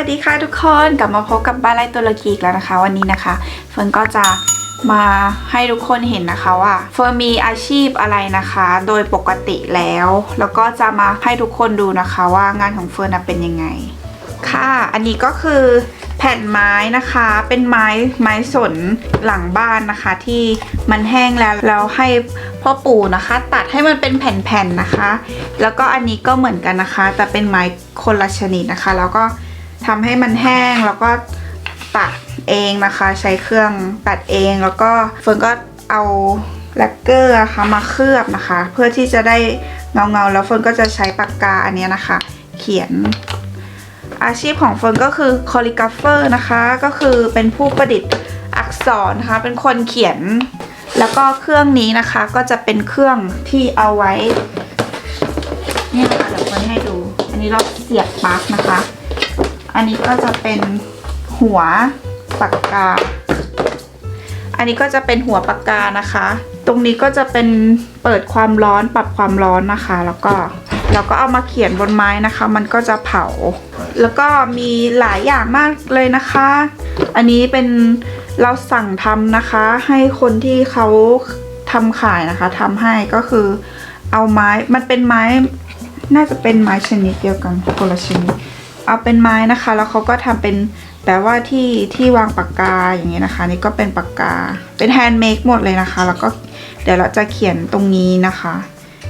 วัสดีค่ะทุกคนกลับมาพบกับบ้านไร่ตุรกีอีกแล้วนะคะ วันนี้นะคะ เฟิร์นก็จะมาให้ทุกคนเห็นนะคะว่าเฟิร์นมีอาชีพอะไรนะคะ โดยปกติแล้ว แล้วก็จะมาให้ทุกคนดูนะคะว่างานของเฟิร์นเป็นยังไง ค่ะ อันนี้ก็คือแผ่นไม้นะคะ เป็นไม้ไม้สนหลังบ้านนะคะ ที่มันแห้งแล้วแล้วให้พ่อปู่นะคะ ตัดให้มันเป็นแผ่นๆนะคะ แล้วก็อันนี้ก็เหมือนกันนะคะ แต่เป็นไม้คนละชนิดนะคะ แล้วก็ ทำให้มันแห้งแล้วก็ตัดเองนะคะ ใช้เครื่องตัดเองแล้วก็เฟิร์นก็เอาแลกเกอร์อะค่ะมาเคลือบนะคะ เพื่อที่จะได้เงาเงาๆแล้วเฟิร์นก็จะใช้ปากกาอันนี้นะคะ เขียน อาชีพของเฟิร์นก็คือคอลิกราฟเฟอร์นะคะ ก็คือเป็นผู้ประดิษฐ์อักษรนะคะ เป็นคนเขียน แล้วก็เครื่องนี้นะคะก็จะเป็นเครื่องที่เอาไว้เนี่ยนะคะเดี๋ยวเฟิร์นให้ดู อันนี้เราเสียบปลั๊กนะคะ อันนี้ก็จะเป็นหัวปากกา อันนี้ก็จะเป็นหัวปากกานะคะ ตรงนี้ก็จะเป็นเปิดความร้อนปรับความร้อนนะคะ แล้วก็เราก็เอามาเขียนบนไม้นะคะ มันก็จะเผา แล้วก็มีหลายอย่างมากเลยนะคะ อันนี้เป็นเราสั่งทำนะคะ ให้คนที่เขาทำขายนะคะทำให้ก็คือเอาไม้มันเป็นไม้น่าจะเป็นไม้ชนิดเดียวกันคนละชนิด เอาเป็นไม้นะคะ แล้วเขาก็ทำเป็นแบบว่าที่ที่วางปากกาอย่างนี้นะคะ นี่ก็เป็นปากกา เป็นแฮนด์เมดหมดเลยนะคะ แล้วก็เดี๋ยวเราจะเขียนตรงนี้นะคะ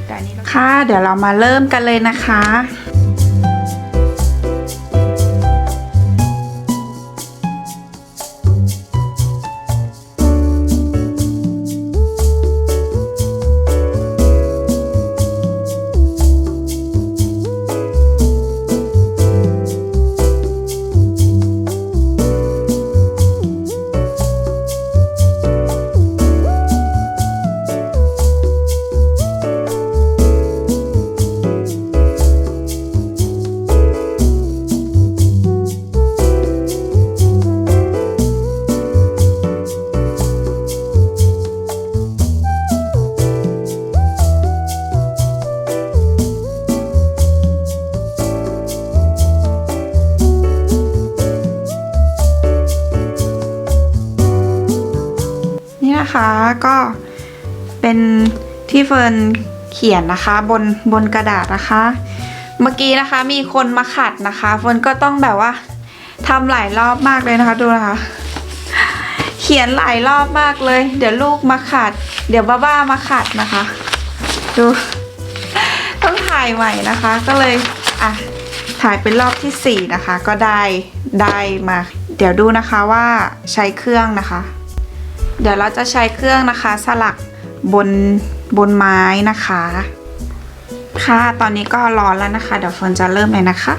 แต่อันนี้ค่ะเดี๋ยวเรามาเริ่มกันเลยนะคะ นะคะก็เป็นที่เฟิร์นเขียนนะคะ บนบนกระดาษนะคะ เมื่อกี้นะคะมีคนมาขัดนะคะเฟิร์นก็ต้องแบบว่าทำหลายรอบมากเลยนะคะดูนะคะ เขียนหลายรอบมากเลย เดี๋ยวลูกมาขัด เดี๋ยวบ้าๆมาขัดนะคะ ดู ต้องถ่ายใหม่นะคะ ก็เลยอะถ่ายเป็นรอบที่สี่นะคะ ก็ได้ได้มา เดี๋ยวดูนะคะว่าใช้เครื่องนะคะ เดี๋ยวเราจะใช้เครื่องนะคะ สลักบนบนไม้นะคะ ค่ะ ตอนนี้ก็ร้อนแล้วนะคะ เดี๋ยวเฟิร์นจะเริ่มเลยนะคะ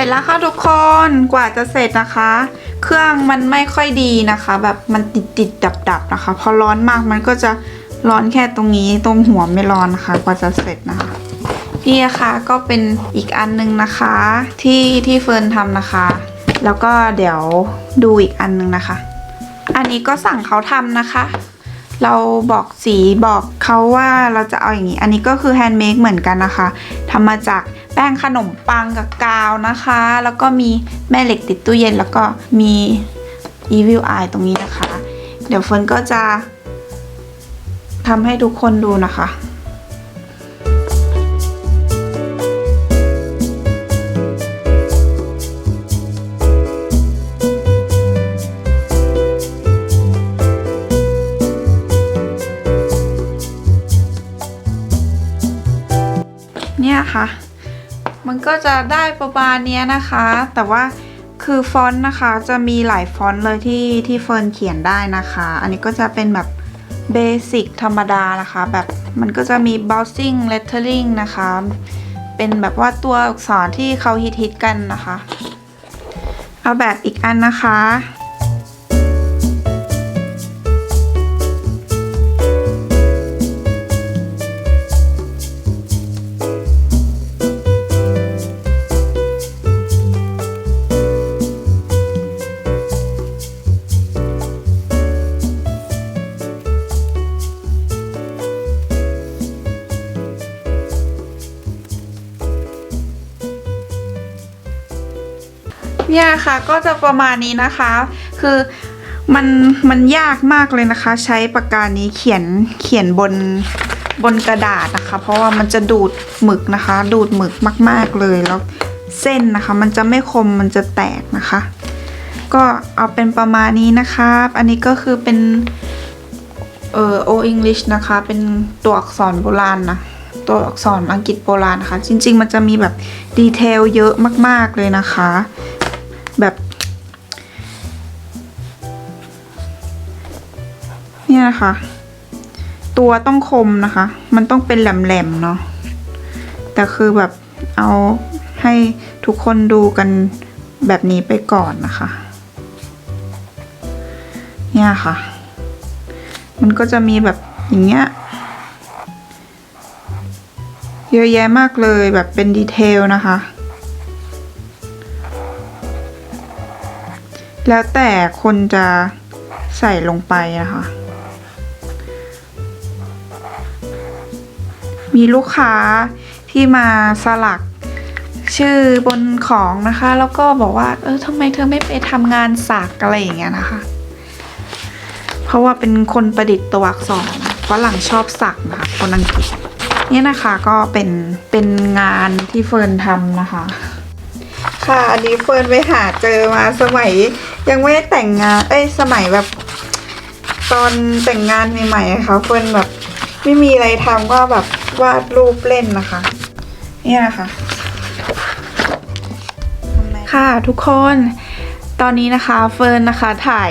ร็จแล้วค่ะทุกคนกว่าจะเสร็จนะคะ เครื่องมันไม่ค่อยดีนะคะ แบบมันติดติดดับดับนะคะ พอร้อนมากมันก็จะร้อนแค่ตรงนี้ตรงหัวไม่ร้อนนะคะ กว่าจะเสร็จนะคะนี่นะคะก็เป็นอีกอันนึงนะคะ ที่ที่เฟิร์นทำนะคะ แล้วก็เดี๋ยวดูอีกอันนึงนะคะ อันนี้ก็สั่งเขาทำนะคะ เราบอกสีบอกเขาว่าเราจะเอาอย่างนี้ อันนี้ก็คือแฮนด์เมดเหมือนกันนะคะทำมาจากแป้งขนมปังกับกาวนะคะ แล้วก็มีแม่เหล็กติดตู้เย็น แล้วก็มี Evil Eye ตรงนี้นะคะ เดี๋ยวเฟิร์นก็จะทำให้ทุกคนดูนะคะ ก็จะได้ประมาณนี้นะคะ แต่ว่าคือฟอนต์นะคะจะมีหลายฟอนต์เลยที่ที่เฟิร์นเขียนได้นะคะ อันนี้ก็จะเป็นแบบเบสิกธรรมดานะคะ แบบมันก็จะมี bouncing lettering นะคะ เป็นแบบว่าตัวอักษรที่เขาฮิตๆกันนะคะ เอาแบบอีกอันนะคะ เนี่ยค่ะก็จะประมาณนี้นะคะ คือมันมันยากมากเลยนะคะ ใช้ปากกานี้เขียนเขียนบนบนกระดาษนะคะ เพราะว่ามันจะดูดหมึกนะคะ ดูดหมึกมาก ๆเลยแล้วเส้นนะคะ มันจะไม่คมมันจะแตกนะคะ ก็เอาเป็นประมาณนี้นะคะอันนี้ก็คือเป็นเอ่อโอ English นะคะ เป็นตัวอักษรโบราณนะตัวอักษรอังกฤษโบราณนะคะ จริง ๆ มันจะมีแบบดีเทลเยอะมาก ๆ เลยนะคะ เนี่ยนะคะ ตัวต้องคมนะคะ มันต้องเป็นแหลมๆเนาะแต่คือแบบเอาให้ทุกคนดูกันแบบนี้ไปก่อนนะคะ เนี่ยค่ะ มันก็จะมีแบบอย่างเงี้ยเยอะแยะมากเลยแบบเป็นดีเทลนะคะ แล้วแต่คนจะใส่ลงไปนะคะ มีลูกค้าที่มาสลักชื่อบนของนะคะ แล้วก็บอกว่า เออทำไมเธอไม่ไปทำงานสักอะไรอย่างเงี้ยนะคะ เพราะว่าเป็นคนประดิษฐ์ตัวอักษรฝรั่งชอบสักนะคะคนอังกฤษเนี่ยนะคะก็เป็นเป็นงานที่เฟิร์นทำนะคะ ค่ะอันนี้เฟิร์นไปหาเจอมาสมัย ยังไม่ได้แต่งงาน เอ้ยสมัยแบบ ตอนแต่งงานใหม่ๆค่ะเฟิร์นแบบ ไม่มีอะไรทำก็แบบวาดรูปเล่นนะคะ เนี่ยนะคะ ค่ะทุกคน ตอนนี้นะคะเฟิร์นนะคะถ่าย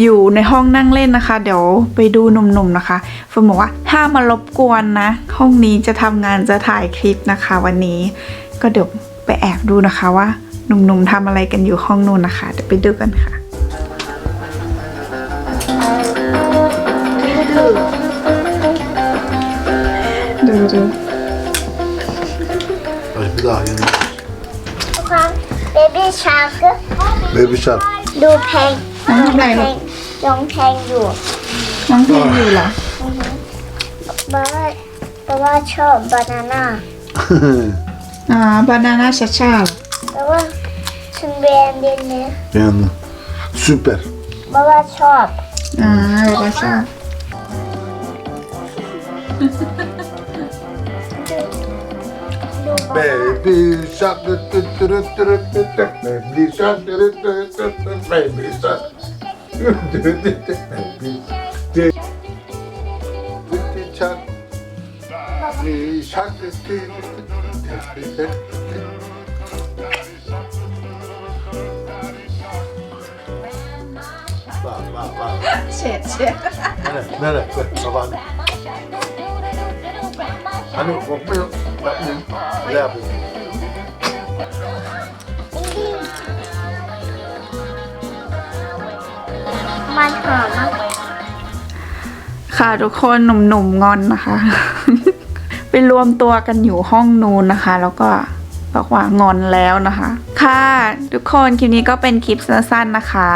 อยู่ในห้องนั่งเล่นนะคะ เดี๋ยวไปดูหนุ่มๆนะคะเฟิร์นบอกว่าถ้ามารบกวนนะ ห้องนี้จะทำงานจะถ่ายคลิปนะคะ วันนี้ก็เดี๋ยวไปแอบดูนะคะว่าหนุ่มๆทำอะไรกันอยู่ห้องนู้นนะคะ เดี๋ยวไปดูกันค่ะ ดูดู Hadi bir daha yeni. ทุกครั้งเบบี้ชาร์ก Baby shark. ดูเพลงน้องทำอะไรเพลลูงกร้องเพลงอยู่น้องเพลงอยู่เหรอ บ้าบ้าว่าชอบบานาน่าอ่าบานาน่าชาชาแต่ว่าฉันเรียนเรียนเนี้ย Beğendim. Süper. บ้าว่าชอบ อ่าบานาชาดูบ้ Baby shark. Baby shark. Baby shark. Baby shark. Baby shark. Bak bak bak. Şey şey. Nere nere? Bak bak. Hani korkmuyor. แบบนึงแมันหอมมากค่ะทุกคนหนุ่มๆงอนนะคะ ไปรวมตัวกันอยู่ห้องนูนนะคะ แล้วก็ บอกว่างอนแล้วนะคะ ค่ะทุกคนคลิปนี้ก็เป็นคลิปสั้นๆนะคะ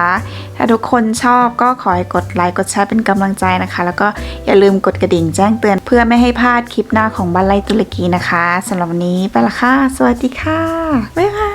ถ้าทุกคนชอบก็ขอให้กดไลค์กดแชร์เป็นกำลังใจนะคะ แล้วก็อย่าลืมกดกระดิ่งแจ้งเตือนเพื่อไม่ให้พลาดคลิปหน้าของบ้านไร่ตุรกีนะคะสำหรับวันนี้ไปละค่ะ สวัสดีค่ะ บ๊ายบาย